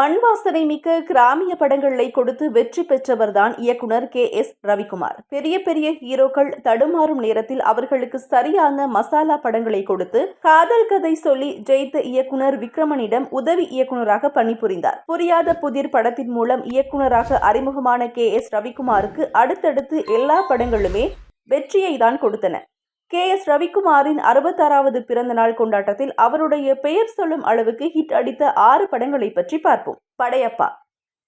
மண் வாசனை மிக்க கிராமிய படங்களை கொடுத்து வெற்றி பெற்றவர்தான் இயக்குனர் கே. எஸ். ரவிக்குமார். பெரிய பெரிய ஹீரோக்கள் தடுமாறும் நேரத்தில் அவர்களுக்கு சரியான மசாலா படங்களை கொடுத்து காதல் கதை சொல்லி ஜெயித்த இயக்குனர் விக்ரமனிடம் உதவி இயக்குனராக பணிபுரிந்தார். புரியாத புதிர் படத்தின் மூலம் இயக்குனராக அறிமுகமான கே. எஸ். ரவிக்குமாருக்கு அடுத்தடுத்து எல்லா படங்களுமே வெற்றியை தான் கொடுத்தன. கே எஸ் ரவிக்குமாரின் அறுபத்தாறாவது பிறந்த நாள் கொண்டாட்டத்தில் அவருடைய பெயர் சொல்லும் அளவுக்கு ஹிட் அடித்த ஆறு படங்களை பற்றி பார்ப்போம். படையப்பா.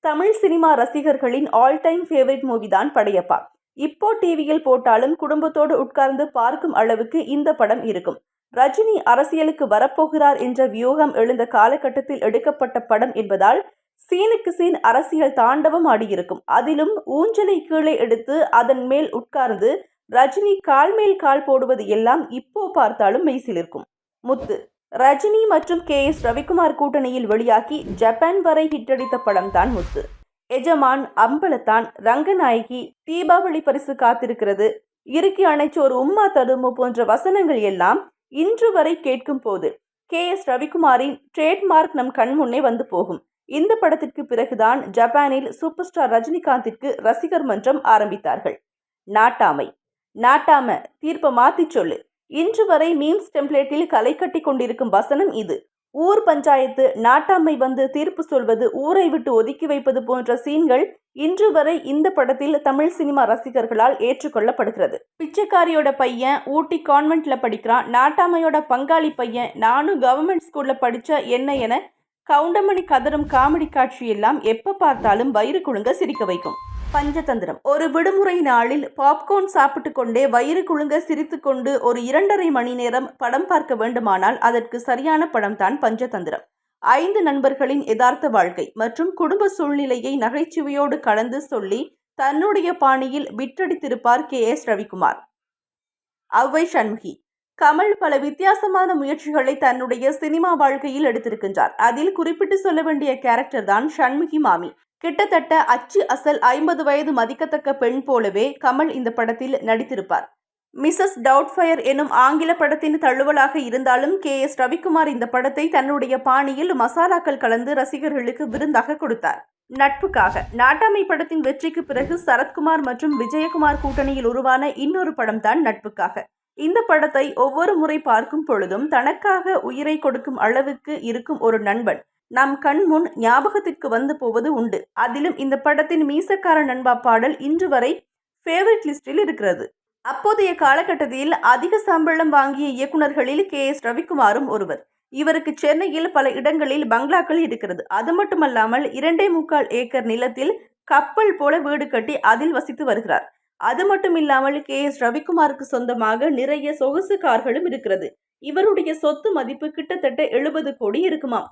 தமிழ் சினிமா ரசிகர்களின் ஆல் டைம் ஃபேவரட் மூவி தான் படையப்பா. இப்போ டிவியில் போட்டாலும் குடும்பத்தோடு உட்கார்ந்து பார்க்கும் அளவுக்கு இந்த படம் இருக்கும். ரஜினி அரசியலுக்கு வரப்போகிறார் என்ற வியூகம் எழுந்த காலகட்டத்தில் எடுக்கப்பட்ட படம் என்பதால் சீனுக்கு சீன் அரசியல் தாண்டவம் ஆடியிருக்கும். அதிலும் ஊஞ்சலை கீழே எடுத்து அதன் மேல் உட்கார்ந்து ரஜினி கால் மேல் கால் போடுவது எல்லாம் இப்போ பார்த்தாலும் மெய்சிலிருக்கும் முத்து ரஜினி மற்றும் கே எஸ் ரவிக்குமார் கூட்டணியில் வெளியாகி ஜப்பான் வரை ஹிட்டடித்த படம் தான் முத்து. எஜமான் அம்பலத்தான் ரங்கநாயகி தீபாவளி பரிசு காத்திருக்கிறது. இறுக்கி அணைச்சோர் உம்மா தடுமு போன்ற வசனங்கள் எல்லாம் இன்று வரை கேட்கும் போது கே எஸ் ரவிக்குமாரின் ட்ரேட்மார்க் நம் கண்முன்னே வந்து போகும். இந்த படத்திற்கு பிறகுதான் ஜப்பானில் சூப்பர் ஸ்டார் ரஜினிகாந்திற்கு ரசிகர் மன்றம் ஆரம்பித்தார்கள். நாட்டாமை. நாட்டாம தீர்ப்பை மாத்தி சொல்லு. இன்று வரை மீம்ஸ் டெம்ப்ளேட்டில் களை கட்டி கொண்டிருக்கும் வசனம் இது. ஊர் பஞ்சாயத்து நாட்டாமை வந்து தீர்ப்பு சொல்வது ஊரை விட்டு ஒதுக்கி வைப்பது போன்ற சீன்கள் இன்று வரை இந்த படத்தில் தமிழ் சினிமா ரசிகர்களால் ஏற்றுக்கொள்ளப்படுகிறது. பிச்சைக்காரியோட பையன் ஊட்டி கான்வென்ட்ல படிக்கிறான். நாட்டாமையோட பங்காளி பையன் நானும் கவர்மெண்ட் ஸ்கூல்ல படிச்ச என்ன என கவுண்டமணி கதரும் காமெடி காட்சி எல்லாம் எப்ப பார்த்தாலும் வயிறு குழுங்க சிரிக்க வைக்கும். பஞ்சதந்திரம். ஒரு விடுமுறை நாளில் பாப்கார்ன் சாப்பிட்டு கொண்டே வயிறு குழுங்க சிரித்துக்கொண்டு ஒரு இரண்டரை மணி நேரம் படம் பார்க்க வேண்டுமானால் அதற்கு சரியான படம் தான் பஞ்சதந்திரம். ஐந்து நண்பர்களின் யதார்த்த வாழ்க்கை மற்றும் குடும்ப சூழ்நிலையை நகைச்சுவையோடு கலந்து சொல்லி தன்னுடைய பாணியில் விட்டடித்திருப்பார் கே. எஸ். ரவிக்குமார். அவ்வை சண்முகி. கமல் பல வித்தியாசமான முயற்சிகளை தன்னுடைய சினிமா வாழ்க்கையில் எடுத்திருக்கின்றார். அதில் குறிப்பிட்டு சொல்ல வேண்டிய கேரக்டர் தான் சண்முகி மாமி. கிட்டத்தட்ட அச்சு அசல் ஐம்பது வயது மதிக்கத்தக்க பெண் போலவே கமல் இந்த படத்தில் நடித்திருப்பார். மிஸ்ஸஸ் டவுட்ஃபயர் எனும் ஆங்கில படத்தின் தழுவலாக இருந்தாலும் கே. எஸ். ரவிக்குமார் இந்த படத்தை தன்னுடைய பாணியில் மசாலாக்கள் கலந்து ரசிகர்களுக்கு விருந்தாக கொடுத்தார். நட்புக்காக. நாட்டாமை படத்தின் வெற்றிக்கு பிறகு சரத்குமார் மற்றும் விஜயகுமார் கூட்டணியில் உருவான இன்னொரு படம் தான் நட்புக்காக. இந்த படத்தை ஒவ்வொரு முறை பார்க்கும் பொழுதும் தனக்காக உயிரை கொடுக்கும் அளவுக்கு இருக்கும் ஒரு நண்பன். நம் கண்முன் ஞாபகத்திற்கு வந்து போவது உண்டு. அதிலும் இந்த படத்தின் மீசக்கார நண்பா பாடல் இன்று வரை ஃபேவரட் லிஸ்டில் இருக்கிறது. அப்போதைய காலகட்டத்தில் அதிக சம்பளம் வாங்கிய இயக்குநர்களில் கே. எஸ். ரவிக்குமாரும் ஒருவர். இவருக்கு சென்னையில் பல இடங்களில் பங்களாக்கள் இருக்கிறது. அது மட்டுமல்லாமல் இரண்டே முக்கால் ஏக்கர் நிலத்தில் கப்பல் போல வீடு கட்டி அதில் வசித்து வருகிறார். அது மட்டும் இல்லாமல் கே. எஸ். ரவிக்குமாருக்கு சொந்தமாக நிறைய சொகுசு கார்களும் இருக்கிறது. இவருடைய சொத்து மதிப்பு கிட்டத்தட்ட எழுபது கோடி இருக்குமாம்.